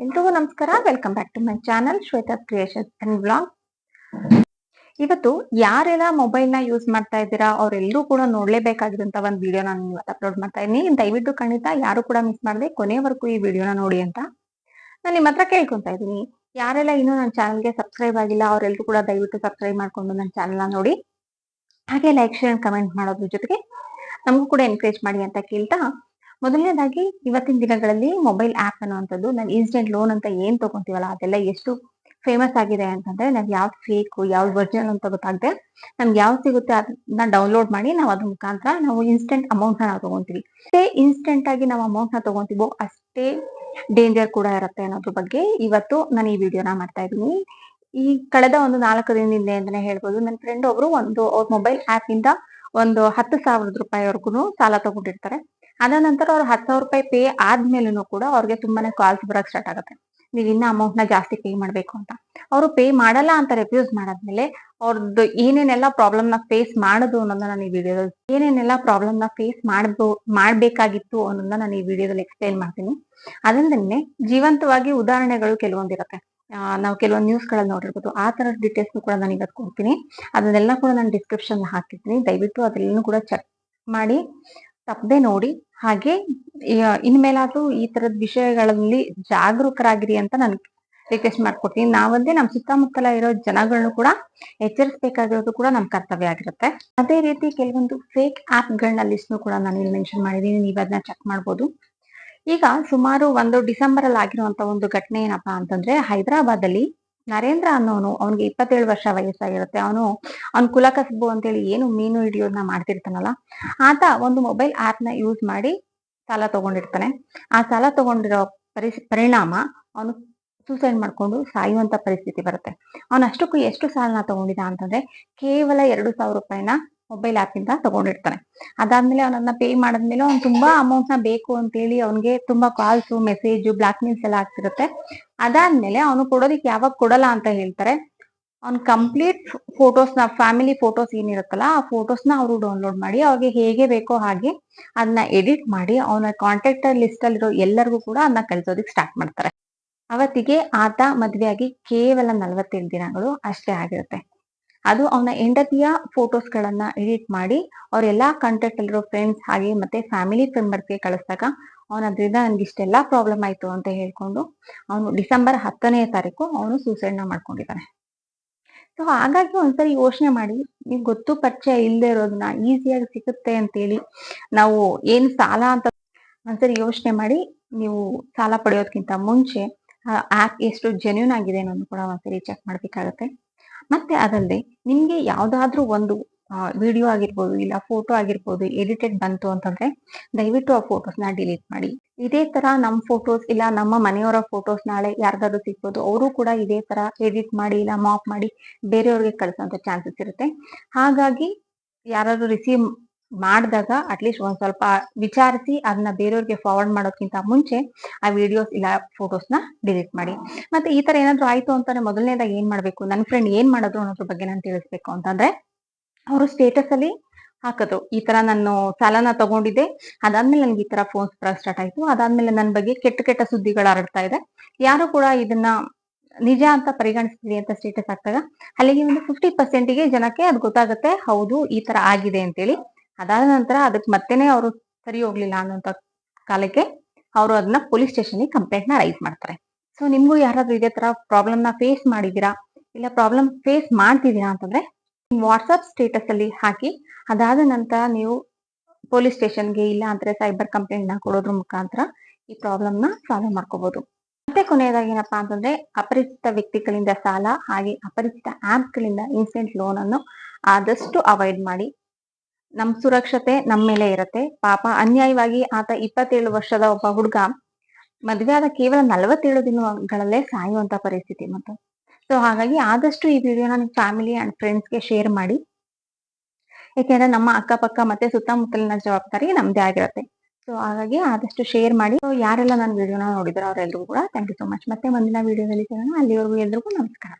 ಎಲ್ರಿಗೂ ನಮಸ್ಕಾರ welcome back to my channel Shweta creation and blog ಇವತ್ತು ಯಾರೆಲ್ಲ ಮೊಬೈಲ್ನ ಯೂಸ್ ಮಾಡ್ತಾ ಇದ್ದೀರಾ, ಅವರೆಲ್ಲರೂ ಕೂಡ ನೋಡ್ಲೇಬೇಕಾಗಿರುವಂತ ಒಂದು ವಿಡಿಯೋ ನಾನು ಇವತ್ತು ಅಪ್ಲೋಡ್ ಮಾಡ್ತಾ ಇದ್ದೀನಿ. ದಯವಿಟ್ಟು ಖಂಡಿತ ಯಾರು ಕೂಡ ಮಿಸ್ ಮಾಡದೆ, ಕೊನೆವರೆಗೂ ಈ ವಿಡಿಯೋನ ನೋಡಿ ಅಂತ ನಾನು ನಿಮ್ಮ ಹತ್ರ ಕೇಳ್ಕೊಂತಾ ಇದ್ದೀನಿ. ಯಾರೆಲ್ಲ ಇನ್ನೂ ನನ್ನ ಚಾನಲ್ಗೆ ಸಬ್ಸ್ಕ್ರೈಬ್ ಆಗಿಲ್ಲ ಅವರೆಲ್ಲರೂ ಕೂಡ ದಯವಿಟ್ಟು ಸಬ್ಸ್ಕ್ರೈಬ್ ಮಾಡ್ಕೊಂಡು ನನ್ನ ಚಾನಲ್ನ ನೋಡಿ. ಹಾಗೆ ಲೈಕ್ ಶೇರ್ ಕಮೆಂಟ್ ಮಾಡೋದ್ರ ಜೊತೆಗೆ ನಮಗೂ ಕೂಡ ಎನ್ಕರೇಜ್ ಮಾಡಿ ಅಂತ ಕೇಳ್ತಾ ಮೊದಲನೇದಾಗಿ ಇವತ್ತಿನ ದಿನಗಳಲ್ಲಿ ಮೊಬೈಲ್ ಆಪ್ ಅನ್ನುವಂಥದ್ದು, ನಾನು ಇನ್ಸ್ಟೆಂಟ್ ಲೋನ್ ಅಂತ ಏನ್ ತಗೊಂತೀವಲ್ಲ, ಅದೆಲ್ಲ ಎಷ್ಟು ಫೇಮಸ್ ಆಗಿದೆ ಅಂತಂದ್ರೆ, ನಾವ್ ಯಾವ್ದು ಫೇಕ್ ಯಾವ್ದು ಒರಿಜಿನಲ್ ಅಂತ ಗೊತ್ತಾಗದೆ, ನಮ್ಗೆ ಯಾವ್ದು ಸಿಗುತ್ತೆ ಅದನ್ನ ಡೌನ್ಲೋಡ್ ಮಾಡಿ ನಾವು ಅದ್ರ ಮುಖಾಂತರ ನಾವು ಇನ್ಸ್ಟೆಂಟ್ ಅಮೌಂಟ್ ನಾವು ತಗೊಂತೀವಿ. ಅಷ್ಟೇ ಇನ್ಸ್ಟೆಂಟ್ ಆಗಿ ನಾವು ಅಮೌಂಟ್ನ ತಗೊಂತೀವೋ, ಅಷ್ಟೇ ಡೇಂಜರ್ ಕೂಡ ಇರುತ್ತೆ ಅನ್ನೋದ್ರ ಬಗ್ಗೆ ಇವತ್ತು ನಾನು ಈ ವಿಡಿಯೋನ ಮಾಡ್ತಾ ಇದ್ದೀನಿ. ಈ ಕಳೆದ ಒಂದು ನಾಲ್ಕು ದಿನದಿಂದ ಅಂತಾನೆ ಹೇಳ್ಬೋದು ನನ್ನ ಫ್ರೆಂಡ್ ಒಬ್ರು ಒಂದು ಅವ್ರ ಮೊಬೈಲ್ ಆಪ್ ಇಂದ ಒಂದು ಹತ್ತು ಸಾವಿರದ ರೂಪಾಯಿವರೆಗೂ ಸಾಲ ತಗೊಂಡಿರ್ತಾರೆ. ಅದ ನಂತರ ಅವ್ರು ಹತ್ತು ಸಾವಿರ ರೂಪಾಯಿ ಪೇ ಆದ್ಮೇಲೂ ಕೂಡ ಅವ್ರಿಗೆ ತುಂಬಾನೇ ಕಾಲ್ಸ್ ಬರಕ್ ಸ್ಟಾರ್ಟ್ ಆಗುತ್ತೆ. ನೀವ್ ಇನ್ನ ಅಮೌಂಟ್ನ ಜಾಸ್ತಿ ಪೇ ಮಾಡ್ಬೇಕು ಅಂತ. ಅವರು ಪೇ ಮಾಡಲ್ಲ ಅಂತ ರೆಫ್ಯೂಸ್ ಮಾಡಾದ್ಮೇಲೆ ಅವ್ರದ್ದು ಏನೇನೆಲ್ಲ ಪ್ರಾಬ್ಲಮ್ನ ಫೇಸ್ ಮಾಡುದು ಅನ್ನೋದನ್ನ ನಾನು ಈ ವಿಡಿಯೋದಲ್ಲಿ ಏನೇನೆಲ್ಲ ಪ್ರಾಬ್ಲಮ್ನ ಫೇಸ್ ಮಾಡ್ಬೋ, ಮಾಡ್ಬೇಕಾಗಿತ್ತು ಅನ್ನೋದನ್ನ ನಾನು ಈ ವಿಡಿಯೋದಲ್ಲಿ ಎಕ್ಸ್ಪ್ಲೈನ್ ಮಾಡ್ತೀನಿ. ಅದಲ್ಲದೆ ಜೀವಂತವಾಗಿ ಉದಾಹರಣೆಗಳು ಕೆಲವೊಂದಿರುತ್ತೆ. ನಾವು ಕೆಲವೊಂದು ನ್ಯೂಸ್ಗಳಲ್ಲಿ ನೋಡಿರ್ಬೋದು. ಆ ತರ ಡೀಟೇಲ್ಸ್ ಕೂಡ ನಾನು ಇವತ್ತು ಕೊಡ್ತೀನಿ. ಅದನ್ನೆಲ್ಲ ಕೂಡ ನಾನು ಡಿಸ್ಕ್ರಿಪ್ಷನ್ ಹಾಕಿರ್ತೀನಿ ದಯವಿಟ್ಟು ಅದೆಲ್ಲನೂ ಕೂಡ ಚೆಕ್ ಮಾಡಿ ತಪ್ಪದೆ ನೋಡಿ. ಹಾಗೆ ಇನ್ಮೇಲಾದ್ರೂ ಈ ತರದ ವಿಷಯಗಳಲ್ಲಿ ಜಾಗರೂಕರಾಗಿರಿ ಅಂತ ನಾನು ರಿಕ್ವೆಸ್ಟ್ ಮಾಡ್ಕೊಡ್ತೀನಿ. ನಾವಂದೇ ನಮ್ಮ ಸುತ್ತಮುತ್ತಲ ಇರೋ ಜನಗಳನ್ನು ಕೂಡ ಎಚ್ಚರಿಸಬೇಕಾಗಿರೋದು ಕೂಡ ನಮ್ಮ ಕರ್ತವ್ಯ ಆಗಿರುತ್ತೆ. ಅದೇ ರೀತಿ ಕೆಲವೊಂದು ಫೇಕ್ ಆಪ್ ಗಳನ್ನ ಲಿಸ್ಟ್ ಕೂಡ ನಾನು ಇಲ್ಲಿ ಮೆನ್ಷನ್ ಮಾಡಿದೀನಿ. ನೀವು ಅದನ್ನ ಚೆಕ್ ಮಾಡ್ಬೋದು. ಈಗ ಸುಮಾರು ಒಂದು ಡಿಸೆಂಬರ್ ಅಲ್ಲಿ ಆಗಿರುವಂತ ಒಂದು ಘಟನೆ ಏನಪ್ಪಾ ಅಂತಂದ್ರೆ ಹೈದರಾಬಾದ್ ಅಲ್ಲಿ ನರೇಂದ್ರ ಅನ್ನೋನು ಅವನಿಗೆ ಇಪ್ಪತ್ತೇಳು ವರ್ಷ ವಯಸ್ಸಾಗಿರುತ್ತೆ. ಅವನು ಅವ್ನ ಕುಲಕಸಬು ಅಂತೇಳಿ ಏನು ಮೀನು ಹಿಡಿಯೋದನ್ನ ಮಾಡ್ತಿರ್ತಾನಲ್ಲ, ಆತ ಒಂದು ಮೊಬೈಲ್ ಆಪ್ನ ಯೂಸ್ ಮಾಡಿ ಸಾಲ ತಗೊಂಡಿರ್ತಾನೆ. ಆ ಸಾಲ ತಗೊಂಡಿರೋ ಪರಿಣಾಮ ಅವನು ಸೂಸೈಡ್ ಮಾಡ್ಕೊಂಡು ಸಾಯುವಂತ ಪರಿಸ್ಥಿತಿ ಬರುತ್ತೆ. ಅವನ ಅಷ್ಟಕ್ಕೂ ಎಷ್ಟು ಸಾಲನ ತಗೊಂಡಿದ ಅಂತಂದ್ರೆ ಕೇವಲ ಎರಡು ಸಾವಿರ ರೂಪಾಯಿನ ಮೊಬೈಲ್ ಆಪ್ ಇಂದ ತಗೊಂಡಿರ್ತಾನೆ. ಅದಾದ್ಮೇಲೆ ಅವನನ್ನ ಪೇ ಮಾಡಿದ್ಮೇಲೆ ಅವ್ನು ತುಂಬಾ ಅಮೌಂಟ್ನ ಬೇಕು ಅಂತೇಳಿ ಅವನಿಗೆ ತುಂಬಾ ಕಾಲ್ಸ್ ಮೆಸೇಜ್ ಬ್ಲಾಕ್ ಮೇಲ್ಸ್ ಎಲ್ಲ ಆಗ್ತಿರುತ್ತೆ. ಅದಾದ್ಮೇಲೆ ಅವನು ಕೊಡೋದಿಕ್ ಯಾವಾಗ ಕೊಡಲ್ಲ ಅಂತ ಹೇಳ್ತಾರೆ. ಅವ್ನ್ ಕಂಪ್ಲೀಟ್ ಫೋಟೋಸ್ನ ಫ್ಯಾಮಿಲಿ ಫೋಟೋಸ್ ಏನಿರುತ್ತಲ್ಲ, ಆ ಫೋಟೋಸ್ನ ಅವರು ಡೌನ್ಲೋಡ್ ಮಾಡಿ, ಅವ್ರಿಗೆ ಹೇಗೆ ಬೇಕೋ ಹಾಗೆ ಅದನ್ನ ಎಡಿಟ್ ಮಾಡಿ ಅವನ ಕಾಂಟ್ಯಾಕ್ಟ್ ಲಿಸ್ಟ್ ಅಲ್ಲಿರೋ ಎಲ್ಲರಿಗೂ ಕೂಡ ಅದನ್ನ ಕಳಿಸೋದಕ್ಕೆ ಸ್ಟಾರ್ಟ್ ಮಾಡ್ತಾರೆ. ಅವತ್ತಿಗೆ ಆತ ಮದ್ವೆಯಾಗಿ ಕೇವಲ ನಲವತ್ತೇಳು ದಿನಗಳು ಅಷ್ಟೇ ಆಗಿರುತ್ತೆ. ಅದು ಅವನ ಹೆಂಡತಿಯ ಫೋಟೋಸ್ ಗಳನ್ನ ಎಡಿಟ್ ಮಾಡಿ ಅವ್ರೆಲ್ಲಾ ಕಾಂಟ್ಯಾಕ್ಟ್ ಅಲ್ಲಿರೋ ಫ್ರೆಂಡ್ಸ್ ಹಾಗೆ ಮತ್ತೆ ಫ್ಯಾಮಿಲಿ ಗೆ ಕಳಿಸಿದಾಗ ಅವನ ಅದರಿಂದ ನನ್ಗೆ ಇಷ್ಟೆಲ್ಲಾ ಪ್ರಾಬ್ಲಮ್ ಆಯ್ತು ಅಂತ ಹೇಳ್ಕೊಂಡು ಅವನು ಡಿಸೆಂಬರ್ ಹತ್ತನೇ ತಾರೀಕು ಅವನು ಸೂಸೈಡ್ನ ಮಾಡ್ಕೊಂಡಿದ್ದಾನೆ ಸೊ ಹಾಗಾಗಿ ಒಂದ್ಸರಿ ಯೋಚನೆ ಮಾಡಿ ನೀವು ಗೊತ್ತು ಪರಿಚಯ ಇಲ್ಲದೆ ಇರೋದನ್ನ ಈಸಿಯಾಗಿ ಸಿಗುತ್ತೆ ಅಂತೇಳಿ ನಾವು ಏನ್ ಸಾಲ ಅಂತ ಒಂದ್ಸರಿ ಯೋಚನೆ ಮಾಡಿ, ನೀವು ಸಾಲ ಪಡೆಯೋದಕ್ಕಿಂತ ಮುಂಚೆ ಆಪ್ ಎಷ್ಟು ಜೆನ್ಯೂನ್ ಆಗಿದೆ ಅನ್ನೋದು ಕೂಡ ಒಂದ್ಸರಿ ಚೆಕ್ ಮಾಡ್ಬೇಕಾಗತ್ತೆ. ಮತ್ತೆ ಅದಲ್ಲದೆ ನಿಮ್ಗೆ ಯಾವ್ದಾದ್ರೂ ಒಂದು ವಿಡಿಯೋ ಆಗಿರ್ಬೋದು ಇಲ್ಲ ಫೋಟೋ ಆಗಿರ್ಬೋದು ಎಡಿಟೆಡ್ ಬಂತು ಅಂತಂದ್ರೆ ದಯವಿಟ್ಟು ಆ ಫೋಟೋಸ್ನ ಡಿಲೀಟ್ ಮಾಡಿ. ಇದೇ ತರ ನಮ್ ಫೋಟೋಸ್ ಇಲ್ಲ ನಮ್ಮ ಮನೆಯವರ ಫೋಟೋಸ್ ನಾಳೆ ಯಾರ್ದಾದ್ರು ಸಿಗ್ಬೋದು, ಅವರು ಕೂಡ ಇದೇ ತರ ಎಡಿಟ್ ಮಾಡಿ ಇಲ್ಲ ಮಾಪ್ ಮಾಡಿ ಬೇರೆಯವ್ರಿಗೆ ಕಳಿಸೋಂತ ಚಾನ್ಸಸ್ ಇರುತ್ತೆ. ಹಾಗಾಗಿ ಯಾರಾದ್ರೂ ರಿಸೀವ್ ಮಾಡಿದಾಗ ಅಟ್ಲೀಸ್ಟ್ ಒಂದ್ ಸ್ವಲ್ಪ ವಿಚಾರಿಸಿ ಅದನ್ನ ಬೇರೆಯವ್ರಿಗೆ ಫಾರ್ವರ್ಡ್ ಮಾಡೋಕ್ಕಿಂತ ಮುಂಚೆ ಆ ವಿಡಿಯೋಸ್ ಇಲ್ಲ ಫೋಟೋಸ್ನ ಡಿಲೀಟ್ ಮಾಡಿ. ಮತ್ತೆ ಈ ತರ ಏನಾದ್ರು ಆಯ್ತು ಅಂತಾನೆ ಮೊದಲನೇದಾಗ ಏನ್ ಮಾಡ್ಬೇಕು? ನನ್ನ ಫ್ರೆಂಡ್ ಏನ್ ಮಾಡೋದು ಅನ್ನೋದ್ರ ಬಗ್ಗೆ ನಾನು ತಿಳಿಸ್ಬೇಕು ಅಂತಂದ್ರೆ, ಅವರು ಸ್ಟೇಟಸ್ ಅಲ್ಲಿ ಹಾಕೋದು ಈ ತರ ನಾನು ಸಾಲನ ತಗೊಂಡಿದ್ದೆ. ಅದಾದ್ಮೇಲೆ ನನ್ಗೆ ಈ ತರ ಫೋನ್ಸ್ ಸ್ಟಾರ್ಟ್ ಆಯ್ತು. ಅದಾದ್ಮೇಲೆ ನನ್ನ ಬಗ್ಗೆ ಕೆಟ್ಟ ಕೆಟ್ಟ ಸುದ್ದಿಗಳು ಹರಡ್ತಾ ಇದೆ. ಯಾರು ಕೂಡ ಇದನ್ನ ನಿಜ ಅಂತ ಪರಿಗಣಿಸ್ತೀವಿ ಅಂತ ಸ್ಟೇಟಸ್ ಹಾಕ್ತಾಗ ಅಲ್ಲಿಗೆ ಒಂದು ಫಿಫ್ಟಿ ಪರ್ಸೆಂಟಿಗೆ ಜನಕ್ಕೆ ಅದು ಗೊತ್ತಾಗುತ್ತೆ, ಹೌದು ಈ ತರ ಆಗಿದೆ ಅಂತೇಳಿ ಅದಾದ ನಂತರ ಅದಕ್ಕೆ ಮತ್ತೆನೆ ಅವರು ಸರಿ ಹೋಗ್ಲಿಲ್ಲ ಅನ್ನೋಂತ ಕಾಲಕ್ಕೆ ಅವರು ಅದನ್ನ ಪೊಲೀಸ್ ಸ್ಟೇಷನ್ ಕಂಪ್ಲೇಂಟ್ನ ರೈಸ್ ಮಾಡ್ತಾರೆ. ಸೊ ನಿಮ್ಗೂ ಯಾರಾದ್ರೂ ಇದೇ ತರ ಪ್ರಾಬ್ಲಮ್ನ ಫೇಸ್ ಮಾಡಿದೀರಾ ಇಲ್ಲ ಪ್ರಾಬ್ಲಮ್ ಫೇಸ್ ಮಾಡ್ತಿದ್ದೀರಾ ಅಂತಂದ್ರೆ ವಾಟ್ಸಪ್ ಸ್ಟೇಟಸ್ ಅಲ್ಲಿ ಹಾಕಿ ಅದಾದ ನಂತರ ನೀವು ಪೊಲೀಸ್ ಸ್ಟೇಷನ್ಗೆ ಇಲ್ಲ ಅಂದ್ರೆ ಸೈಬರ್ ಕಂಪ್ಲೇಂಟ್ನ ಕೊಡೋದ್ರ ಮುಖಾಂತರ ಈ ಪ್ರಾಬ್ಲಮ್ನ ಸಾಲ್ವ್ ಮಾಡ್ಕೋಬಹುದು ಮತ್ತೆ ಕೊನೆಯದಾಗಿ ಏನಪ್ಪಾ ಅಂತಂದ್ರೆ ಅಪರಿಚಿತ ವ್ಯಕ್ತಿಗಳಿಂದ ಸಾಲ ಹಾಗೆ ಅಪರಿಚಿತ ಆಪ್ ಗಳಿಂದ ಇನ್ಸ್ಟೆಂಟ್ ಲೋನ್ ಅನ್ನು ಆದಷ್ಟು ಅವಾಯ್ಡ್ ಮಾಡಿ ನಮ್ ಸುರಕ್ಷತೆ ನಮ್ಮ ಮೇಲೆ ಇರತ್ತೆ. ಪಾಪ ಅನ್ಯಾಯವಾಗಿ ಆತ ಇಪ್ಪತ್ತೇಳು ವರ್ಷದ ಒಬ್ಬ ಹುಡುಗ ಮದ್ವೆ ಆದ ಕೇವಲ ನಲವತ್ತೇಳು ದಿನಗಳಲ್ಲೇ ಸಾಯುವಂತ ಪರಿಸ್ಥಿತಿ ಮತ್ತು ಸೊ ಹಾಗಾಗಿ ಆದಷ್ಟು ಈ ವಿಡಿಯೋನ ನನ್ನ ಫ್ಯಾಮಿಲಿ ಅಂಡ್ ಫ್ರೆಂಡ್ಸ್ಗೆ ಶೇರ್ ಮಾಡಿ. ಯಾಕೆಂದ್ರೆ ನಮ್ಮ ಅಕ್ಕಪಕ್ಕ ಮತ್ತೆ ಸುತ್ತಮುತ್ತಲಿನ ಜವಾಬ್ದಾರಿ ನಮ್ದೇ ಆಗಿರುತ್ತೆ. ಸೊ ಹಾಗಾಗಿ ಆದಷ್ಟು ಶೇರ್ ಮಾಡಿ. ಯಾರೆಲ್ಲ ನನ್ನ ವಿಡಿಯೋನ ನೋಡಿದ್ರು ಅವರೆಲ್ಲರಿಗೂ ಕೂಡ ಥ್ಯಾಂಕ್ ಯು ಸೊ ಮಚ್ ಮತ್ತೆ ಮುಂದಿನ ವಿಡಿಯೋದಲ್ಲಿ ಅಲ್ಲಿವರೆಗೂ ಎಲ್ರಿಗೂ ನಮಸ್ಕಾರ.